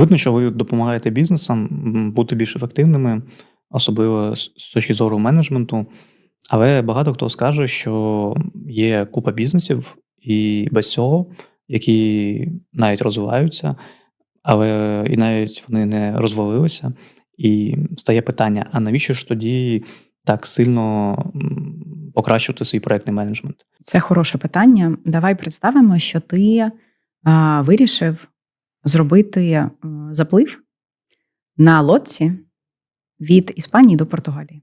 Видно, що ви допомагаєте бізнесам бути більш ефективними, особливо з точки зору менеджменту. Але багато хто скаже, що є купа бізнесів і без цього, які навіть розвиваються, але і навіть вони не розвалилися. І стає питання: а навіщо ж тоді так сильно покращувати свій проектний менеджмент? Це хороше питання. Давай представимо, що ти а, вирішив зробити заплив на лодці від Іспанії до Португалії.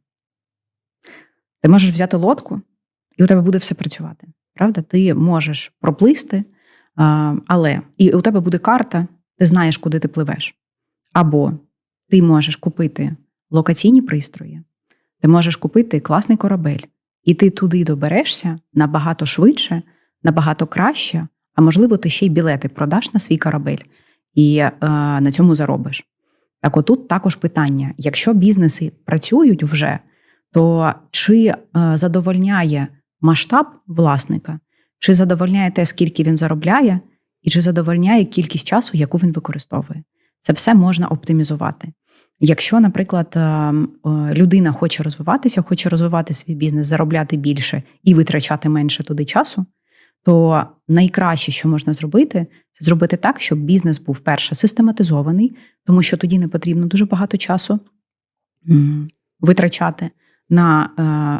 Ти можеш взяти лодку, і у тебе буде все працювати. Правда? Ти можеш проплисти, але і у тебе буде карта, ти знаєш, куди ти пливеш. Або ти можеш купити локаційні пристрої, ти можеш купити класний корабель, і ти туди доберешся набагато швидше, набагато краще, а можливо, ти ще й білети продаш на свій корабель і е, на цьому заробиш. Так, отут також питання: якщо бізнеси працюють вже, то чи е, задовольняє масштаб власника, чи задовольняє те, скільки він заробляє, і чи задовольняє кількість часу, яку він використовує? Це все можна оптимізувати. Якщо, наприклад, е, е, людина хоче розвиватися, хоче розвивати свій бізнес, заробляти більше і витрачати менше туди часу, то найкраще, що можна зробити, це зробити так, щоб бізнес був перше систематизований, тому що тоді не потрібно дуже багато часу витрачати на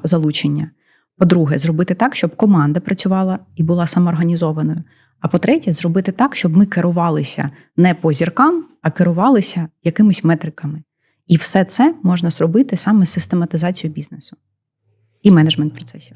е, залучення. По-друге, зробити так, щоб команда працювала і була самоорганізованою. А по-третє, зробити так, щоб ми керувалися не по зіркам, а керувалися якимись метриками. І все це можна зробити саме систематизацією бізнесу і менеджмент процесів.